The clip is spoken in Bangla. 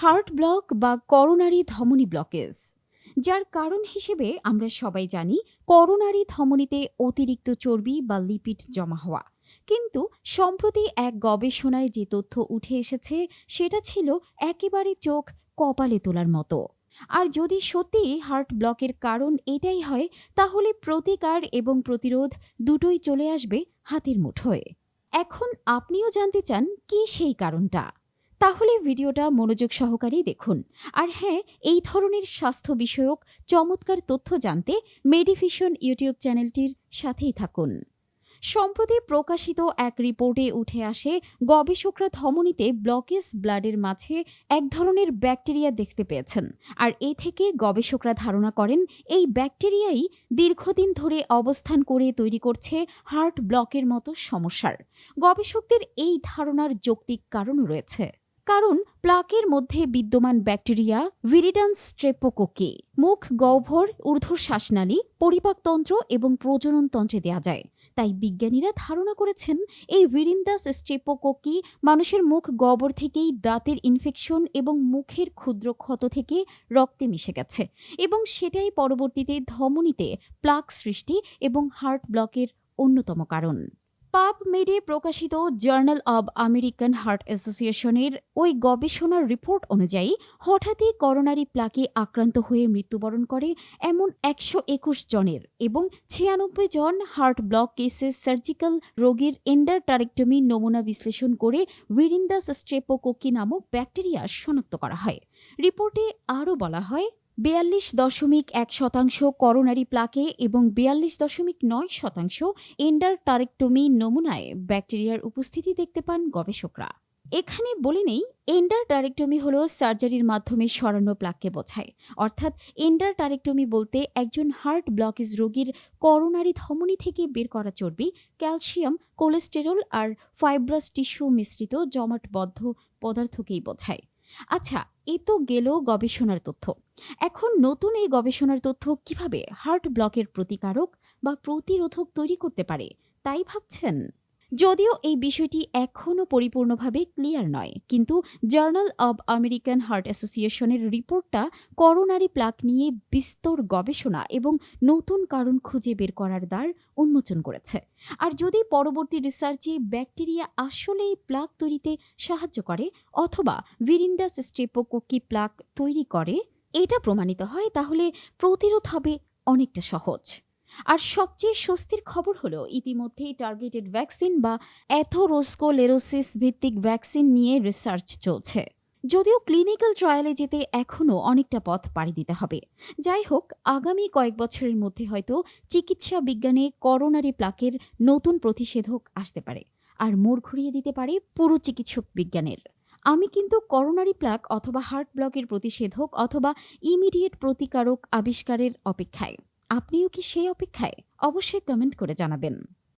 হার্ট ব্লক বা করোনারি ধমনী ব্লকেজ। যার কারণ হিসেবে আমরা সবাই জানি করোনারি ধমনীতে অতিরিক্ত চর্বি বা লিপিড জমা হওয়া। কিন্তু সম্প্রতি এক গবেষণায় যে তথ্য উঠে এসেছে, সেটা ছিল একেবারে চোখ কপালে তোলার মতো। আর যদি সত্যি হার্ট ব্লকের কারণ এটাই হয়, তাহলে প্রতিকার এবং প্রতিরোধ দুটোই চলে আসবে হাতের মুঠোয়। এখন আপনিও জানতে চান, কি সেই কারণটা? তাহলে ভিডিওটা মনোযোগ সহকারেই দেখুন। আর হ্যাঁ এই ধরনের স্বাস্থ্য বিষয়ক চমৎকার তথ্য জানতে মেডিফিশন ইউটিউব চ্যানেলটির সাথেই থাকুন। সম্প্রতি প্রকাশিত এক রিপোর্টে উঠে আসে, গবেষকরা ধমনীতে ব্লকেজ ব্লাডের মাঝে এক ধরনের ব্যাকটেরিয়া দেখতে পেয়েছেন। আর এ থেকে গবেষকরা ধারণা করেন, এই ব্যাকটেরিয়াই দীর্ঘদিন ধরে অবস্থান করে তৈরি করছে হার্ট ব্লকের মতো সমস্যার। গবেষকদের এই ধারণার যৌক্তিক কারণ রয়েছে। কারণ প্লাকের মধ্যে বিদ্যমান ব্যাকটেরিয়া ভিরিডান্স স্ট্রেপোকোকে মুখ, গহ্বর ঊর্ধ্বর শ্বাসনালী পরিপাকতন্ত্র এবং প্রজনন তন্ত্রে দেওয়া যায়। তাই বিজ্ঞানীরা ধারণা করেছেন, এই ভিরিন্দাস স্ট্রেপোকোকি মানুষের মুখ, গহ্বর থেকেই দাঁতের ইনফেকশন এবং মুখের ক্ষুদ্র ক্ষত থেকে রক্তে মিশে গেছে এবং সেটাই পরবর্তীতে ধমনীতে প্লাক সৃষ্টি এবং হার্ট ব্লকের অন্যতম কারণ। পাপ মেডে প্রকাশিত জার্নাল অব আমেরিকান হার্ট অ্যাসোসিয়েশনের ওই গবেষণার রিপোর্ট অনুযায়ী, হঠাৎই করোনারি প্লাকে আক্রান্ত হয়ে মৃত্যুবরণ করে এমন একশো একুশ জনের এবং ছিয়ানব্বই জন হার্ট ব্লক কেসে সার্জিক্যাল রোগীর এন্ডারটারেক্টমি নমুনা বিশ্লেষণ করে ভিরিন্দাস স্ট্রেপোকোকি নামক ব্যাকটেরিয়া শনাক্ত করা হয়। রিপোর্টে আরও বলা হয় বিয়াল্লিশ দশমিক এক শতাংশ করোনারি প্লাকে এবং বিয়াল্লিশ দশমিক নয় শতাংশ এন্ডারটারেক্টমি নমুনায় ব্যাকটেরিয়ার উপস্থিতি দেখতে পান গবেষকরা। এখানে বলে নেই এন্ডারটারেক্টমি হল সার্জারির মাধ্যমে সরানো প্লাককে বোঝায়। অর্থাৎ এন্ডারটারেক্টমি বলতে একজন হার্ট ব্লকেজ রোগীর করোনারি ধমনী থেকে বের করা চর্বি ক্যালসিয়াম কোলেস্টেরল আর ফাইব্রাস টিস্যু মিশ্রিত জমাটবদ্ধ পদার্থকেই বোঝায়। আচ্ছা এ তো গেল গবেষণার তথ্য। এখন নতুন এই গবেষণার তথ্য কীভাবে হার্ট ব্লকের প্রতিকারক বা প্রতিরোধক তৈরি করতে পারে, তাই ভাবছেন? যদিও এই বিষয়টি এখনও পরিপূর্ণভাবে ক্লিয়ার নয়, কিন্তু জার্নাল অব আমেরিকান হার্ট অ্যাসোসিয়েশনের রিপোর্টটা করোনারি প্লাক নিয়ে বিস্তর গবেষণা এবং নতুন কারণ খুঁজে বের করার দ্বার উন্মোচন করেছে। আর যদি পরবর্তী রিসার্চে ব্যাকটেরিয়া আসলেই প্লাক তৈরিতে সাহায্য করে অথবা ভিরিন্ডাস স্ট্রেপোকোকি প্লাক তৈরি করে, এটা প্রমাণিত হয়, তাহলে প্রতিরোধ হবে অনেকটা সহজ। আর সবচেয়ে স্বস্তির খবর হলো, ইতিমধ্যেই টার্গেটেড ভ্যাকসিন বা অ্যাথোরোস্কোলেরোসিস ভিত্তিক ভ্যাকসিন নিয়ে রিসার্চ চলছে। যদিও ক্লিনিক্যাল ট্রায়ালে যেতে এখনও অনেকটা পথ পাড়ি দিতে হবে। যাই হোক, আগামী কয়েক বছরের মধ্যে হয়তো চিকিৎসা বিজ্ঞানে করোনারি প্লাকের নতুন প্রতিষেধক আসতে পারে আর মোড় ঘুরিয়ে দিতে পারে পুরো চিকিৎসক বিজ্ঞানের। আমি কিন্তু করোনারি প্লাক অথবা হার্ট ব্লকের প্রতিষেধক অথবা ইমিডিয়েট প্রতিকারক আবিষ্কারের অপেক্ষায়। আপনিও কি সেই অপেক্ষায়? অবশ্যই কমেন্ট করে জানাবেন।